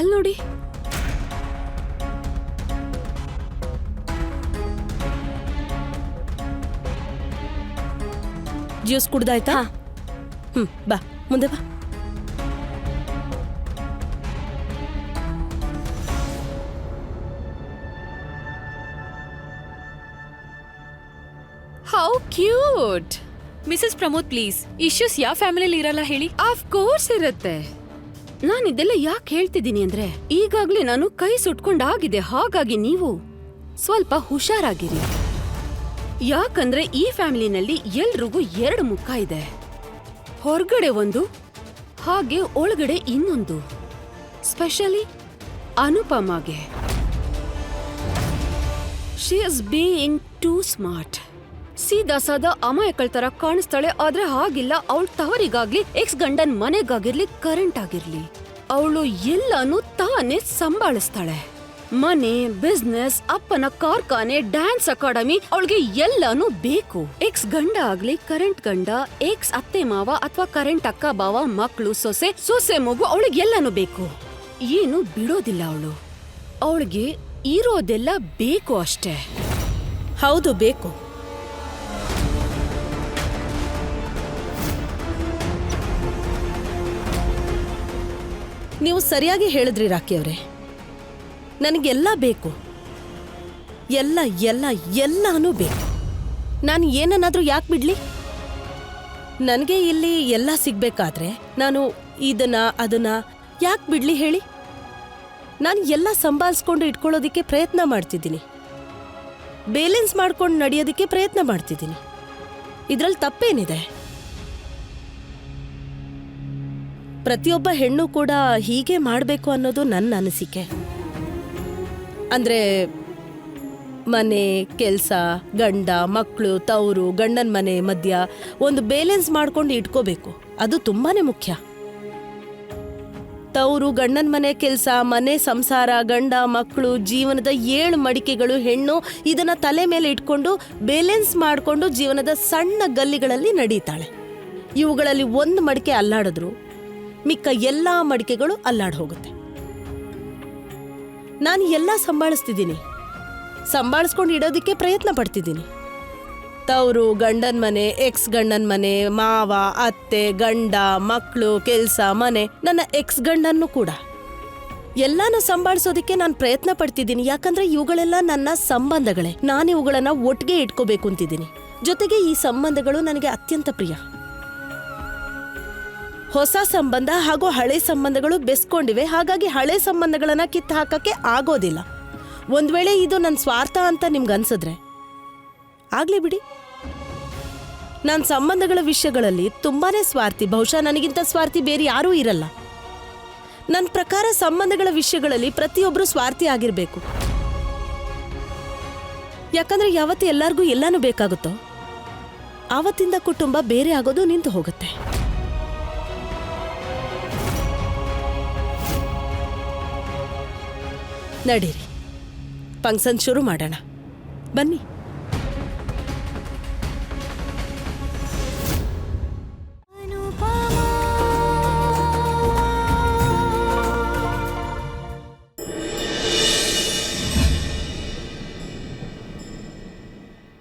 ಅಲ್ಲಿ ನೋಡಿ. ಜ್ಯೂಸ್ ಕುಡ್ದಾಯ್ತಾ. ಹ್ಮ್ ಬಾ ಮುಂದೆ ಬಾ. How cute Mrs Pramod please issues ಯಾವ ಫ್ಯಾಮಿಲಿಲಿ ಇರಲ್ಲ ಹೇಳಿ. ಆಫ್ ಕೋರ್ಸ್ ಇರುತ್ತೆ. ನಾನು ಇದೆಲ್ಲ ಯಾಕೆ ಹೇಳ್ತಿದ್ದೀನಿ ಅಂದ್ರೆ? ಈಗಾಗ್ಲೇ ನಾನು ಕೈ ಸುಟ್ಕೊಂಡಾಗಿದೆ, ಹಾಗಾಗಿ ನೀವು ಸ್ವಲ್ಪ ಹುಷಾರಾಗಿರಿ. ಯಾಕಂದ್ರೆ ಈ ಫ್ಯಾಮಿಲಿನಲ್ಲಿ ಎಲ್ರಿಗೂ ಎರಡು ಮುಖ ಇದೆ. ಹೊರಗಡೆ ಒಂದು, ಹಾಗೆ ಒಳಗಡೆ ಇನ್ನೊಂದು. Specially ಅನುಪಮಾಗೆ. She is being too smart ಸೀದಾ ದಾಸಾದ ಅಮಾಯಕಳ ತರ ಕಾಣಿಸ್ತಾಳೆ, ಆದ್ರೆ ಹಾಗಿಲ್ಲ. ಅವಳ ತವರಿಗಾಗ್ಲಿ ಎಕ್ಸ್ ಗಂಡನ್ ಮನೆಗಾಗಿರ್ಲಿ ಕರೆಂಟ್ ಆಗಿರ್ಲಿ. ಅವಳು ಎಲ್ಲಾನು ತಾನೇ ಸಂಭಾಳಿಸ್ತಾಳೆ. ಮನೆ ಬಿಸ್ನೆಸ್ ಅಪ್ಪನ ಕಾರ್ಖಾನೆ ಡ್ಯಾನ್ಸ್ ಅಕಾಡೆಮಿ ಅವಳಿಗೆ ಎಲ್ಲಾನು ಬೇಕು. ಎಕ್ಸ್ ಗಂಡ ಆಗ್ಲಿ ಕರೆಂಟ್ ಗಂಡ ಎಕ್ಸ್ ಅತ್ತೆ ಮಾವ ಅಥವಾ ಕರೆಂಟ್ ಅಕ್ಕ ಬಾವ ಮಕ್ಕಳು ಸೊಸೆ ಸೊಸೆ ಮಗು, ಅವಳಿಗೆ ಎಲ್ಲಾನು ಬೇಕು. ಏನು ಬಿಡೋದಿಲ್ಲ ಅವಳು. ಅವಳಿಗೆ ಇರೋದೆಲ್ಲ ಬೇಕು ಅಷ್ಟೇ. ಹೌದು, ಬೇಕು. ನೀವು ಸರಿಯಾಗಿ ಹೇಳಿದ್ರಿ ರಾಕಿ ಅವರೇ. ನನಗೆಲ್ಲ ಬೇಕು. ಎಲ್ಲ ಎಲ್ಲ, ಎಲ್ಲಾನು ಬೇಕು. ನಾನು ಏನನ್ನಾದರೂ ಯಾಕೆ ಬಿಡ್ಲಿ? ನನಗೆ ಇಲ್ಲಿ ಎಲ್ಲ ಸಿಗಬೇಕಾದ್ರೆ ನಾನು ಇದನ್ನ, ಅದನ್ನ ಯಾಕೆ ಬಿಡ್ಲಿ ಹೇಳಿ? ನಾನು ಎಲ್ಲ ಸಂಭಾಳಿಸ್ಕೊಂಡು ಇಟ್ಕೊಳ್ಳೋದಕ್ಕೆ ಪ್ರಯತ್ನ ಮಾಡ್ತಿದ್ದೀನಿ. ಬೇಲೆನ್ಸ್ ಮಾಡ್ಕೊಂಡು ನಡೆಯೋದಕ್ಕೆ ಪ್ರಯತ್ನ ಮಾಡ್ತಿದ್ದೀನಿ. ಇದ್ರಲ್ಲಿ ತಪ್ಪೇನಿದೆ? ಪ್ರತಿಯೊಬ್ಬ ಹೆಣ್ಣು ಕೂಡ ಹೀಗೆ ಮಾಡಬೇಕು ಅನ್ನೋದು ನನ್ನ ಅನಿಸಿಕೆ. ಅಂದ್ರೆ ಮನೆ, ಕೆಲಸ, ಗಂಡ ಮಕ್ಕಳು ತವರು, ಗಂಡನ ಮನೆ ಮಧ್ಯ ಒಂದು ಬೇಲೆನ್ಸ್ ಮಾಡ್ಕೊಂಡು ಇಟ್ಕೋಬೇಕು. ಅದು ತುಂಬಾನೇ ಮುಖ್ಯ. ತವರು, ಗಂಡನ ಮನೆ, ಕೆಲಸ, ಮನೆ, ಸಂಸಾರ, ಗಂಡ ಮಕ್ಕಳು ಜೀವನದ ಏಳು ಮಡಿಕೆಗಳು, ಹೆಣ್ಣು ಇದನ್ನು ತಲೆ ಮೇಲೆ ಇಟ್ಕೊಂಡು ಬೇಲೆನ್ಸ್ ಮಾಡಿಕೊಂಡು ಜೀವನದ ಸಣ್ಣ ಗಲ್ಲಿಗಳಲ್ಲಿ ನಡೀತಾಳೆ. ಇವುಗಳಲ್ಲಿ ಒಂದು ಮಡಿಕೆ ಅಲ್ಲಾಡಿದ್ರು ಮಿಕ್ಕ ಎಲ್ಲ ಮಡಿಕೆಗಳು ಅಲ್ಲಾಡ್ ಹೋಗುತ್ತೆ. ನಾನು ಎಲ್ಲ ಸಂಭಾಳಿಸ್ತಿದ್ದೀನಿ. ಸಂಭಾಳಿಸ್ಕೊಂಡು ಇಡೋದಕ್ಕೆ ಪ್ರಯತ್ನ ಪಡ್ತಿದ್ದೀನಿ. ತವರು, ಗಂಡನ ಮನೆ ಎಕ್ಸ್ ಗಂಡನ ಮನೆ, ಮಾವ, ಅತ್ತೆ, ಗಂಡ ಮಕ್ಕಳು ಕೆಲಸ, ಮನೆ, ನನ್ನ ಎಕ್ಸ್ ಗಂಡನ್ನು ಕೂಡ. ಎಲ್ಲಾನು ಸಂಭಾಳಿಸೋದಕ್ಕೆ ನಾನು ಪ್ರಯತ್ನ ಪಡ್ತಿದ್ದೀನಿ. ಯಾಕಂದ್ರೆ ಇವುಗಳೆಲ್ಲ ನನ್ನ ಸಂಬಂಧಗಳೇ. ನಾನು ಇವುಗಳನ್ನ ಒಟ್ಟಿಗೆ ಇಟ್ಕೋಬೇಕು ಅಂತಿದ್ದೀನಿ. ಜೊತೆಗೆ ಈ ಸಂಬಂಧಗಳು ನನಗೆ ಅತ್ಯಂತ ಪ್ರಿಯ. ಹೊಸ ಸಂಬಂಧ ಹಾಗೂ ಹಳೆ ಸಂಬಂಧಗಳು ಬೆಸ್ಕೊಂಡಿವೆ. ಹಾಗಾಗಿ ಹಳೆ ಸಂಬಂಧಗಳನ್ನ ಕಿತ್ತು ಹಾಕಕ್ಕೆ ಆಗೋದಿಲ್ಲ. ಒಂದ್ ವೇಳೆ ಇದು ನನ್ನ ಸ್ವಾರ್ಥ ಅಂತ ನಿಮ್ಗೆ ಅನ್ಸಿದ್ರೆ. ಆಗ್ಲಿ ಬಿಡಿ. ನನ್ನ ಸಂಬಂಧಗಳ ವಿಷಯಗಳಲ್ಲಿ ತುಂಬಾನೇ ಸ್ವಾರ್ಥಿ, ಬಹುಶಃ ನನಗಿಂತ ಸ್ವಾರ್ಥಿ ಬೇರೆ ಯಾರೂ ಇರಲ್ಲ. ನನ್ನ ಪ್ರಕಾರ ಸಂಬಂಧಗಳ ವಿಷಯಗಳಲ್ಲಿ ಪ್ರತಿಯೊಬ್ಬರು ಸ್ವಾರ್ಥಿ ಆಗಿರ್ಬೇಕು. ಯಾಕಂದ್ರೆ ಯಾವತ್ತು ಎಲ್ಲರಿಗೂ ಎಲ್ಲಾನು ಬೇಕಾಗುತ್ತೋ? ಆವತ್ತಿಂದ ಕುಟುಂಬ ಬೇರೆ ಆಗೋದು ನಿಂತು ಹೋಗುತ್ತೆ. ನಡೀರಿ. ಫಂಕ್ಷನ್ ಶುರು ಮಾಡೋಣ. ಬನ್ನಿ.